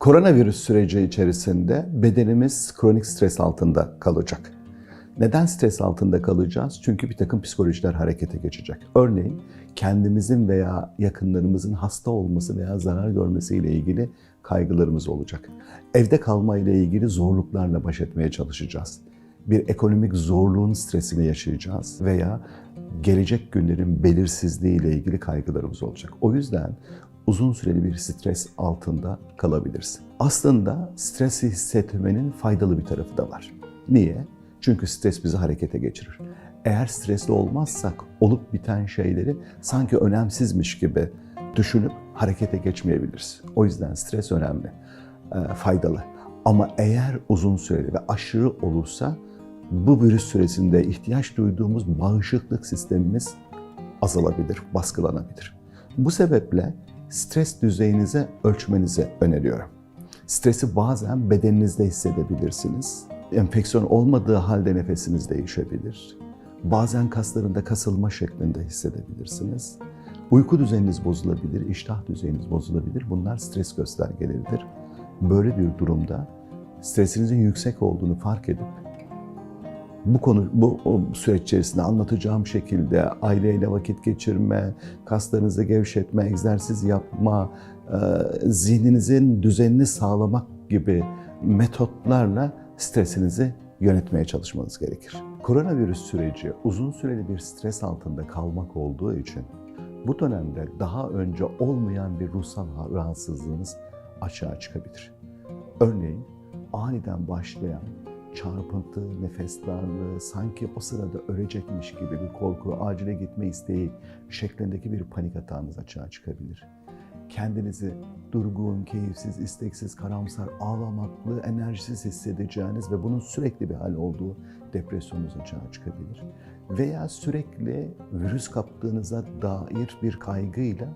Koronavirüs süreci içerisinde bedenimiz kronik stres altında kalacak. Neden stres altında kalacağız? Çünkü bir takım psikolojiler harekete geçecek. Örneğin kendimizin veya yakınlarımızın hasta olması veya zarar görmesiyle ilgili kaygılarımız olacak. Evde kalma ile ilgili zorluklarla baş etmeye çalışacağız. Bir ekonomik zorluğun stresini yaşayacağız veya gelecek günlerin belirsizliği ile ilgili kaygılarımız olacak. O yüzden uzun süreli bir stres altında kalabilirsin. Aslında stresi hissetmenin faydalı bir tarafı da var. Niye? Çünkü stres bizi harekete geçirir. Eğer stresli olmazsak olup biten şeyleri sanki önemsizmiş gibi düşünüp harekete geçmeyebiliriz. O yüzden stres önemli, e, faydalı. Ama eğer uzun süreli ve aşırı olursa bu virüs süresinde ihtiyaç duyduğumuz bağışıklık sistemimiz azalabilir, baskılanabilir. Bu sebeple stres düzeyinizi ölçmenizi öneriyorum. Stresi bazen bedeninizde hissedebilirsiniz. Enfeksiyon olmadığı halde nefesiniz değişebilir. Bazen kaslarında kasılma şeklinde hissedebilirsiniz. Uyku düzeniniz bozulabilir, iştah düzeyiniz bozulabilir. Bunlar stres göstergeleridir. Böyle bir durumda stresinizin yüksek olduğunu fark edip bu konu bu o süreç içerisinde anlatacağım şekilde aileyle vakit geçirme, kaslarınızı gevşetme, egzersiz yapma, e, zihninizin düzenini sağlamak gibi metotlarla stresinizi yönetmeye çalışmanız gerekir. Koronavirüs süreci uzun süreli bir stres altında kalmak olduğu için bu dönemde daha önce olmayan bir ruhsal rahatsızlığınız açığa çıkabilir. Örneğin aniden başlayan çarpıntı, nefes darlığı, sanki o sırada ölecekmiş gibi bir korku, acile gitme isteği şeklindeki bir panik hatanız açığa çıkabilir. Kendinizi durgun, keyifsiz, isteksiz, karamsar, ağlamaklı, enerjisiz hissedeceğiniz ve bunun sürekli bir hal olduğu depresyonunuz açığa çıkabilir. Veya sürekli virüs kaptığınıza dair bir kaygıyla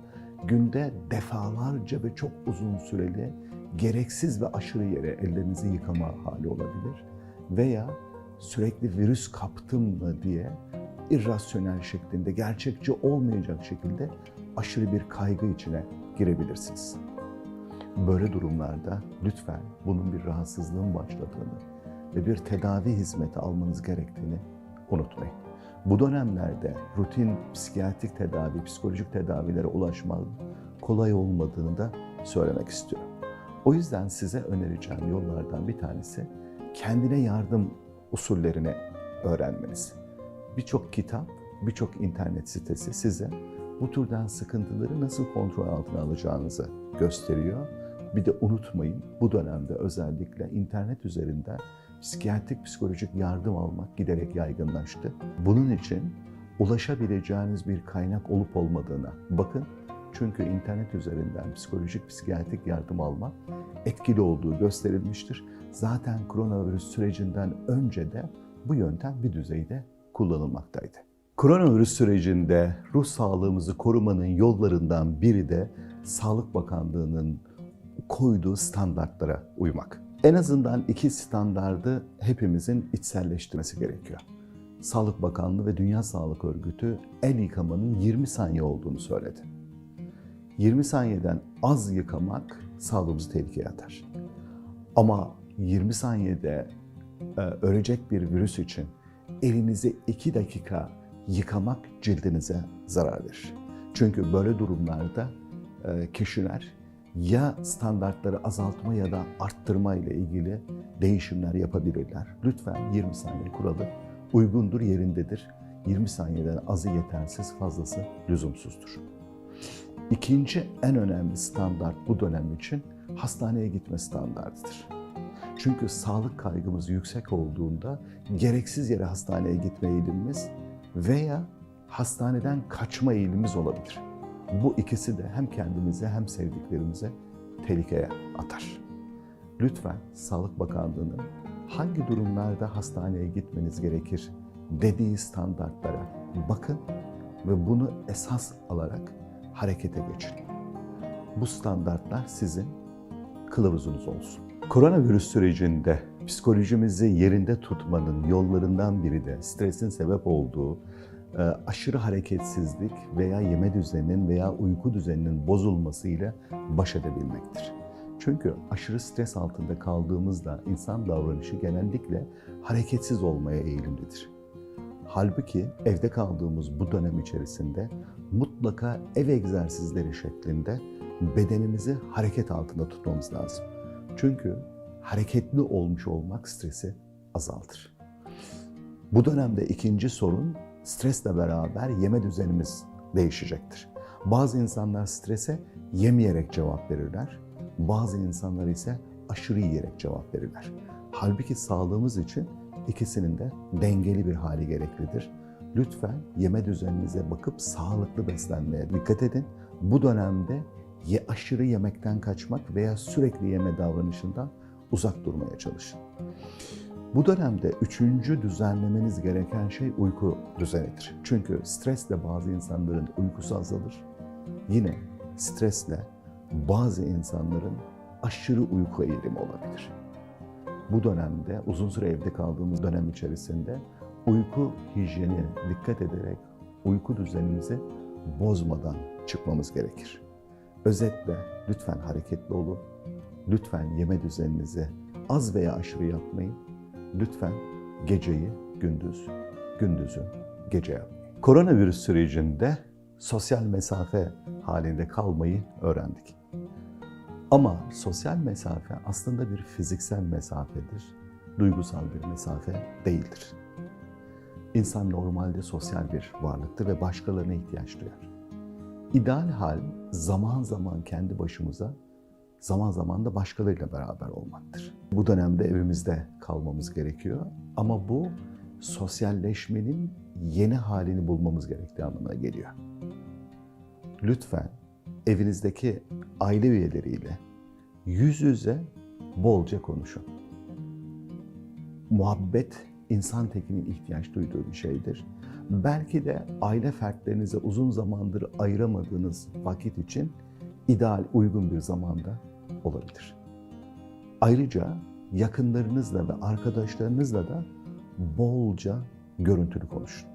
günde defalarca ve çok uzun süreli gereksiz ve aşırı yere ellerinizi yıkama hali olabilir. Veya sürekli virüs kaptım mı diye irrasyonel şeklinde, gerçekçi olmayacak şekilde aşırı bir kaygı içine girebilirsiniz. Böyle durumlarda lütfen bunun bir rahatsızlığın başladığını ve bir tedavi hizmeti almanız gerektiğini unutmayın. Bu dönemlerde rutin psikiyatrik tedavi, psikolojik tedavilere ulaşmanın kolay olmadığını da söylemek istiyorum. O yüzden size önereceğim yollardan bir tanesi kendine yardım usullerini öğrenmeniz. Birçok kitap, birçok internet sitesi size bu türden sıkıntıları nasıl kontrol altına alacağınızı gösteriyor. Bir de unutmayın bu dönemde özellikle internet üzerinden psikiyatrik psikolojik yardım almak giderek yaygınlaştı. Bunun için ulaşabileceğiniz bir kaynak olup olmadığına bakın. Çünkü internet üzerinden psikolojik psikiyatrik yardım almak etkili olduğu gösterilmiştir. Zaten koronavirüs sürecinden önce de bu yöntem bir düzeyde kullanılmaktaydı. Koronavirüs sürecinde ruh sağlığımızı korumanın yollarından biri de Sağlık Bakanlığı'nın koyduğu standartlara uymak. En azından iki standardı hepimizin içselleştirmesi gerekiyor. Sağlık Bakanlığı ve Dünya Sağlık Örgütü el yıkamanın 20 saniye olduğunu söyledi. 20 saniyeden az yıkamak sağlığımızı tehlikeye atar. Ama 20 saniyede e, ölecek bir virüs için elinizi 2 dakika yıkamak cildinize zarar verir. Çünkü böyle durumlarda e, kişiler ya standartları azaltma ya da arttırma ile ilgili değişimler yapabilirler. Lütfen 20 saniye kuralı uygundur, yerindedir. 20 saniyeden azı yetersiz, fazlası lüzumsuzdur. İkinci en önemli standart bu dönem için hastaneye gitme standartıdır. Çünkü sağlık kaygımız yüksek olduğunda gereksiz yere hastaneye gitme eğilimimiz veya hastaneden kaçma eğilimimiz olabilir. Bu ikisi de hem kendimize hem sevdiklerimize tehlikeye atar. Lütfen Sağlık Bakanlığı'nın hangi durumlarda hastaneye gitmeniz gerekir dediği standartlara bakın ve bunu esas alarak harekete geçin. Bu standartlar sizin kılavuzunuz olsun. Koronavirüs sürecinde psikolojimizi yerinde tutmanın yollarından biri de stresin sebep olduğu e, aşırı hareketsizlik veya yeme düzeninin veya uyku düzeninin bozulmasıyla baş edebilmektir. Çünkü aşırı stres altında kaldığımızda insan davranışı genellikle hareketsiz olmaya eğilimlidir. Halbuki evde kaldığımız bu dönem içerisinde mutlaka ev egzersizleri şeklinde bedenimizi hareket altında tutmamız lazım. Çünkü hareketli olmuş olmak stresi azaltır. Bu dönemde ikinci sorun stresle beraber yeme düzenimiz değişecektir. Bazı insanlar strese yemeyerek cevap verirler. Bazı insanlar ise aşırı yiyerek cevap verirler. Halbuki sağlığımız için ikisinin de dengeli bir hali gereklidir. Lütfen yeme düzeninize bakıp sağlıklı beslenmeye dikkat edin. Bu dönemde ye aşırı yemekten kaçmak veya sürekli yeme davranışından uzak durmaya çalışın. Bu dönemde üçüncü düzenlemeniz gereken şey uyku düzenidir. Çünkü stresle bazı insanların uykusu azalır. Yine stresle bazı insanların aşırı uyku eğilimi olabilir. Bu dönemde uzun süre evde kaldığımız dönem içerisinde uyku hijyenine dikkat ederek uyku düzenimizi bozmadan çıkmamız gerekir. Özetle lütfen hareketli olun. Lütfen yeme düzeninizi az veya aşırı yapmayın. Lütfen geceyi gündüz, gündüzü gece yapmayın. Koronavirüs sürecinde sosyal mesafe halinde kalmayı öğrendik. Ama sosyal mesafe aslında bir fiziksel mesafedir, duygusal bir mesafe değildir. İnsan normalde sosyal bir varlıktır ve başkalarına ihtiyaç duyar. İdeal hal zaman zaman kendi başımıza, zaman zaman da başkalarıyla beraber olmaktır. Bu dönemde evimizde kalmamız gerekiyor ama bu sosyalleşmenin yeni halini bulmamız gerektiği anlamına geliyor. Lütfen evinizdeki aile üyeleriyle yüz yüze bolca konuşun. Muhabbet insan tekinin ihtiyaç duyduğu bir şeydir. Belki de aile fertlerinize uzun zamandır ayıramadığınız vakit için ideal, uygun bir zamanda olabilir. Ayrıca yakınlarınızla ve arkadaşlarınızla da bolca görüntülü konuşun.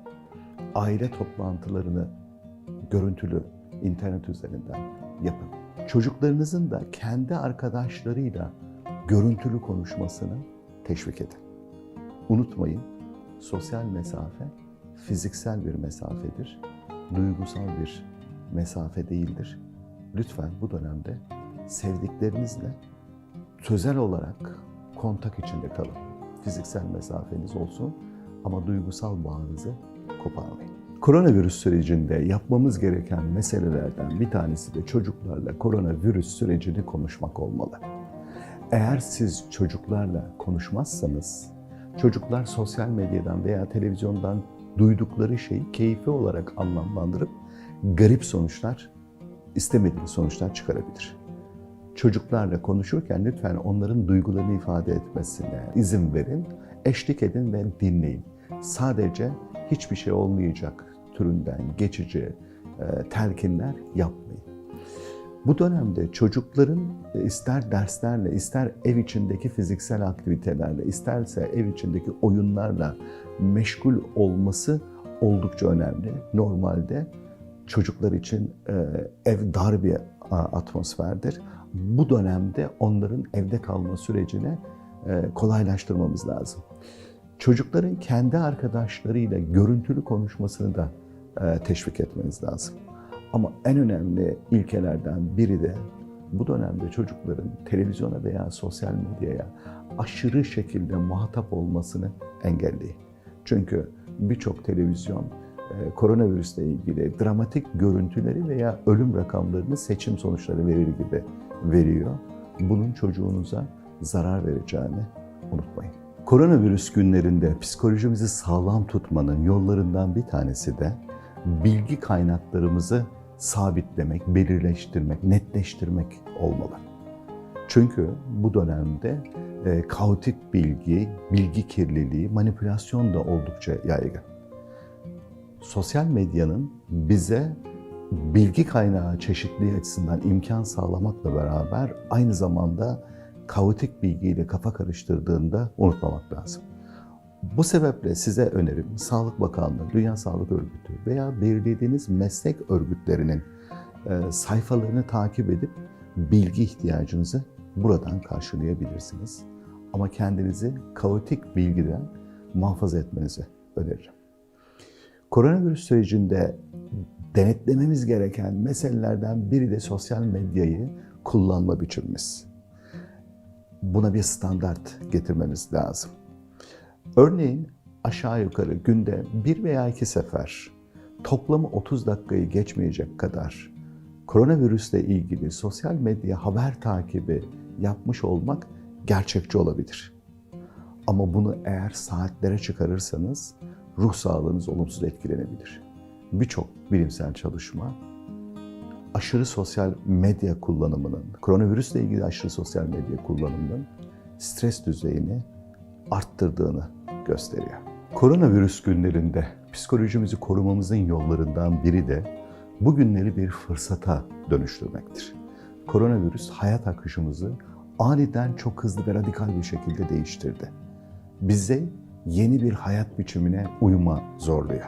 Aile toplantılarını görüntülü internet üzerinden yapın. Çocuklarınızın da kendi arkadaşlarıyla görüntülü konuşmasını teşvik edin. Unutmayın, sosyal mesafe fiziksel bir mesafedir. Duygusal bir mesafe değildir. Lütfen bu dönemde sevdiklerinizle sözel olarak kontak içinde kalın. Fiziksel mesafeniz olsun ama duygusal bağınızı koparmayın. Koronavirüs sürecinde yapmamız gereken meselelerden bir tanesi de çocuklarla koronavirüs sürecini konuşmak olmalı. Eğer siz çocuklarla konuşmazsanız, çocuklar sosyal medyadan veya televizyondan duydukları şeyi keyfi olarak anlamlandırıp garip sonuçlar, istemediği sonuçlar çıkarabilir. Çocuklarla konuşurken lütfen onların duygularını ifade etmesine izin verin, eşlik edin ve dinleyin. Sadece hiçbir şey olmayacak türünden geçici e, telkinler yapmayın. Bu dönemde çocukların e, ister derslerle, ister ev içindeki fiziksel aktivitelerle, isterse ev içindeki oyunlarla meşgul olması oldukça önemli. Normalde çocuklar için e, ev dar bir atmosferdir. Bu dönemde onların evde kalma sürecini kolaylaştırmamız lazım. Çocukların kendi arkadaşlarıyla görüntülü konuşmasını da teşvik etmeniz lazım. Ama en önemli ilkelerden biri de bu dönemde çocukların televizyona veya sosyal medyaya aşırı şekilde muhatap olmasını engelleyin. Çünkü birçok televizyon koronavirüsle ilgili dramatik görüntüleri veya ölüm rakamlarını seçim sonuçları verir gibi veriyor. Bunun çocuğunuza zarar vereceğini unutmayın. Koronavirüs günlerinde psikolojimizi sağlam tutmanın yollarından bir tanesi de bilgi kaynaklarımızı sabitlemek, belirleştirmek, netleştirmek olmalı. Çünkü bu dönemde e, kaotik bilgi, bilgi kirliliği, manipülasyon da oldukça yaygın. Sosyal medyanın bize bilgi kaynağı çeşitliliği açısından imkan sağlamakla beraber aynı zamanda kaotik bilgiyle kafa karıştırdığında unutmamak lazım. Bu sebeple size önerim Sağlık Bakanlığı, Dünya Sağlık Örgütü veya belirlediğiniz meslek örgütlerinin e, sayfalarını takip edip bilgi ihtiyacınızı buradan karşılayabilirsiniz. Ama kendinizi kaotik bilgiden muhafaza etmenizi öneririm. Koronavirüs sürecinde denetlememiz gereken meselelerden biri de sosyal medyayı kullanma biçimimiz. Buna bir standart getirmemiz lazım. Örneğin aşağı yukarı günde bir veya iki sefer toplamı 30 dakikayı geçmeyecek kadar koronavirüsle ilgili sosyal medya haber takibi yapmış olmak gerçekçi olabilir. Ama bunu eğer saatlere çıkarırsanız ruh sağlığınız olumsuz etkilenebilir. Birçok bilimsel çalışma aşırı sosyal medya kullanımının, koronavirüsle ilgili aşırı sosyal medya kullanımının stres düzeyini arttırdığını gösteriyor. Koronavirüs günlerinde psikolojimizi korumamızın yollarından biri de bu günleri bir fırsata dönüştürmektir. Koronavirüs hayat akışımızı aniden çok hızlı ve radikal bir şekilde değiştirdi. Bize yeni bir hayat biçimine uyuma zorluyor.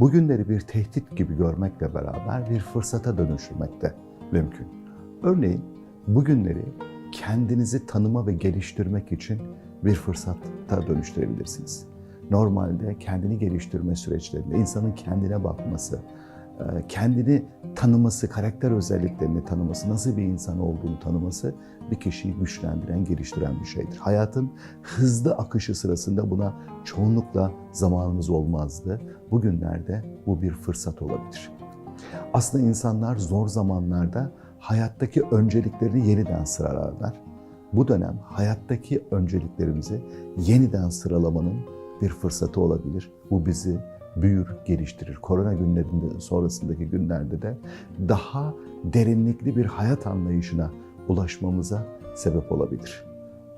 Bugünleri bir tehdit gibi görmekle beraber bir fırsata dönüştürmek de mümkün. Örneğin bugünleri kendinizi tanıma ve geliştirmek için bir fırsata dönüştürebilirsiniz. Normalde kendini geliştirme süreçlerinde insanın kendine bakması, e, kendini tanıması, karakter özelliklerini tanıması, nasıl bir insan olduğunu tanıması bir kişiyi güçlendiren, geliştiren bir şeydir. Hayatın hızlı akışı sırasında buna çoğunlukla zamanımız olmazdı. Bugünlerde bu bir fırsat olabilir. Aslında insanlar zor zamanlarda hayattaki önceliklerini yeniden sıralarlar. Bu dönem hayattaki önceliklerimizi yeniden sıralamanın bir fırsatı olabilir. Bu bizi büyür, geliştirir. Korona günlerinde sonrasındaki günlerde de daha derinlikli bir hayat anlayışına ulaşmamıza sebep olabilir.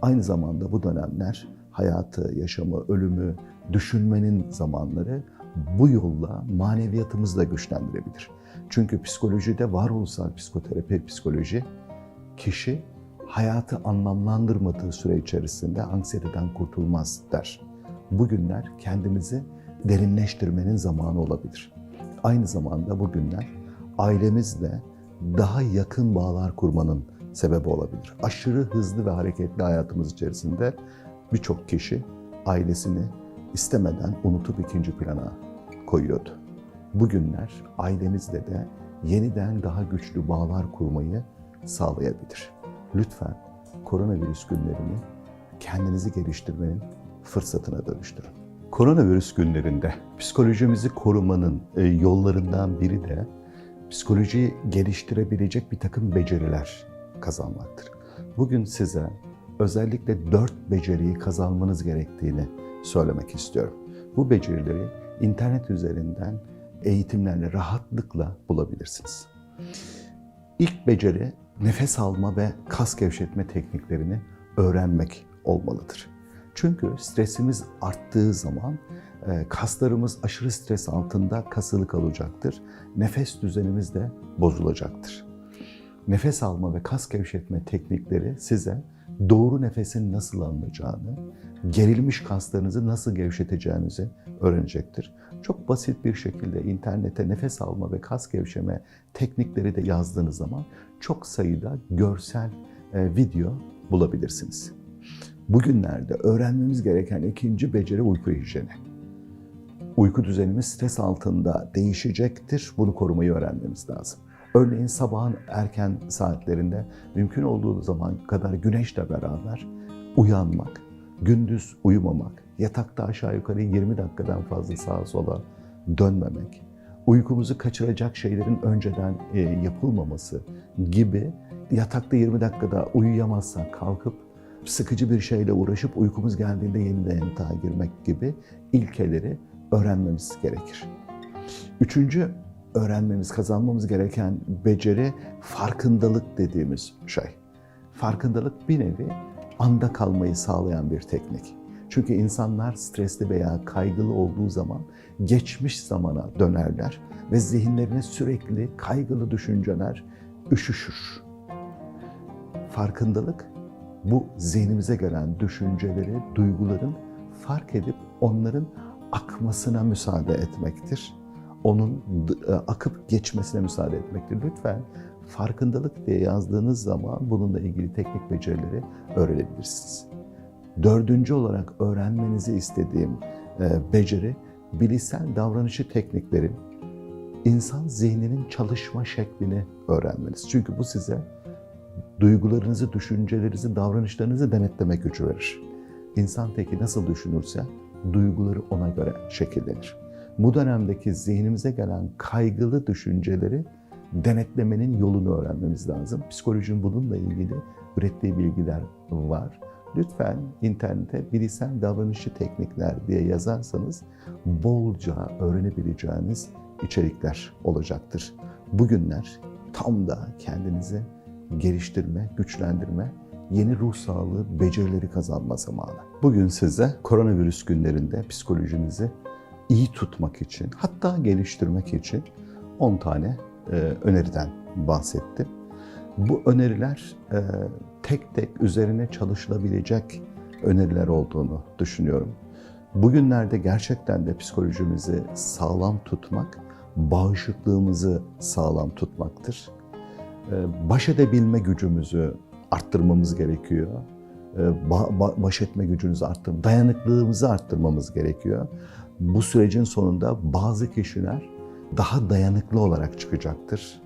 Aynı zamanda bu dönemler hayatı, yaşamı, ölümü düşünmenin zamanları bu yolla maneviyatımızı da güçlendirebilir. Çünkü psikolojide varoluşsal psikoterapi, psikoloji kişi hayatı anlamlandırmadığı süre içerisinde anksiyeteden kurtulmaz der. Bugünler kendimizi derinleştirmenin zamanı olabilir. Aynı zamanda bugünler ailemizle daha yakın bağlar kurmanın sebebi olabilir. Aşırı hızlı ve hareketli hayatımız içerisinde birçok kişi ailesini istemeden unutup ikinci plana koyuyordu. Bugünler ailemizle de yeniden daha güçlü bağlar kurmayı sağlayabilir. Lütfen koronavirüs günlerini kendinizi geliştirmenin fırsatına dönüştürün. Koronavirüs günlerinde psikolojimizi korumanın e, yollarından biri de psikolojiyi geliştirebilecek bir takım beceriler kazanmaktır. Bugün size özellikle dört beceriyi kazanmanız gerektiğini söylemek istiyorum. Bu becerileri internet üzerinden eğitimlerle rahatlıkla bulabilirsiniz. İlk beceri nefes alma ve kas gevşetme tekniklerini öğrenmek olmalıdır. Çünkü stresimiz arttığı zaman e, kaslarımız aşırı stres altında kasılı kalacaktır. Nefes düzenimiz de bozulacaktır. Nefes alma ve kas gevşetme teknikleri size doğru nefesin nasıl alınacağını, gerilmiş kaslarınızı nasıl gevşeteceğinizi öğrenecektir. Çok basit bir şekilde internete nefes alma ve kas gevşeme teknikleri de yazdığınız zaman çok sayıda görsel e, video bulabilirsiniz. Bugünlerde öğrenmemiz gereken ikinci beceri uyku hijyeni. Uyku düzenimiz stres altında değişecektir. Bunu korumayı öğrenmemiz lazım. Örneğin sabahın erken saatlerinde mümkün olduğu zaman kadar güneşle beraber uyanmak, gündüz uyumamak, yatakta aşağı yukarı 20 dakikadan fazla sağa sola dönmemek, uykumuzu kaçıracak şeylerin önceden e, yapılmaması gibi yatakta 20 dakikada uyuyamazsak kalkıp sıkıcı bir şeyle uğraşıp uykumuz geldiğinde yeniden yatağa girmek gibi ilkeleri öğrenmemiz gerekir. Üçüncü öğrenmemiz, kazanmamız gereken beceri farkındalık dediğimiz şey. Farkındalık bir nevi anda kalmayı sağlayan bir teknik. Çünkü insanlar stresli veya kaygılı olduğu zaman geçmiş zamana dönerler ve zihinlerine sürekli kaygılı düşünceler üşüşür. Farkındalık bu zihnimize gelen düşünceleri, duyguların fark edip onların akmasına müsaade etmektir. Onun e, akıp geçmesine müsaade etmektir. Lütfen farkındalık diye yazdığınız zaman bununla ilgili teknik becerileri öğrenebilirsiniz. Dördüncü olarak öğrenmenizi istediğim e, beceri bilişsel davranışı tekniklerin insan zihninin çalışma şeklini öğrenmeniz. Çünkü bu size duygularınızı, düşüncelerinizi, davranışlarınızı denetleme gücü verir. İnsan teki nasıl düşünürse duyguları ona göre şekillenir. Bu dönemdeki zihnimize gelen kaygılı düşünceleri denetlemenin yolunu öğrenmemiz lazım. Psikolojinin bununla ilgili ürettiği bilgiler var. Lütfen internete bilişsel davranışçı teknikler diye yazarsanız bolca öğrenebileceğiniz içerikler olacaktır. Bugünler tam da kendinizi geliştirme, güçlendirme, yeni ruh sağlığı becerileri kazanma zamanı. Bugün size koronavirüs günlerinde psikolojinizi iyi tutmak için, hatta geliştirmek için 10 tane e, öneriden bahsettim. Bu öneriler e, tek tek üzerine çalışılabilecek öneriler olduğunu düşünüyorum. Bugünlerde gerçekten de psikolojimizi sağlam tutmak, bağışıklığımızı sağlam tutmaktır. E, baş edebilme gücümüzü arttırmamız gerekiyor. E, ba- baş etme gücünüzü arttır, dayanıklılığımızı arttırmamız gerekiyor. Bu sürecin sonunda bazı kişiler daha dayanıklı olarak çıkacaktır.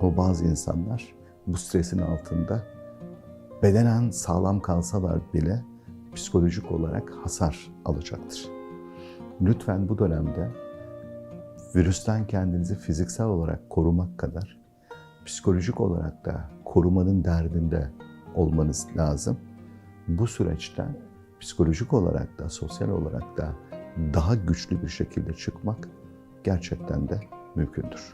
Ama bazı insanlar bu stresin altında bedenen sağlam kalsalar bile psikolojik olarak hasar alacaktır. Lütfen bu dönemde virüsten kendinizi fiziksel olarak korumak kadar psikolojik olarak da korumanın derdinde olmanız lazım. Bu süreçten psikolojik olarak da sosyal olarak da daha güçlü bir şekilde çıkmak gerçekten de mümkündür.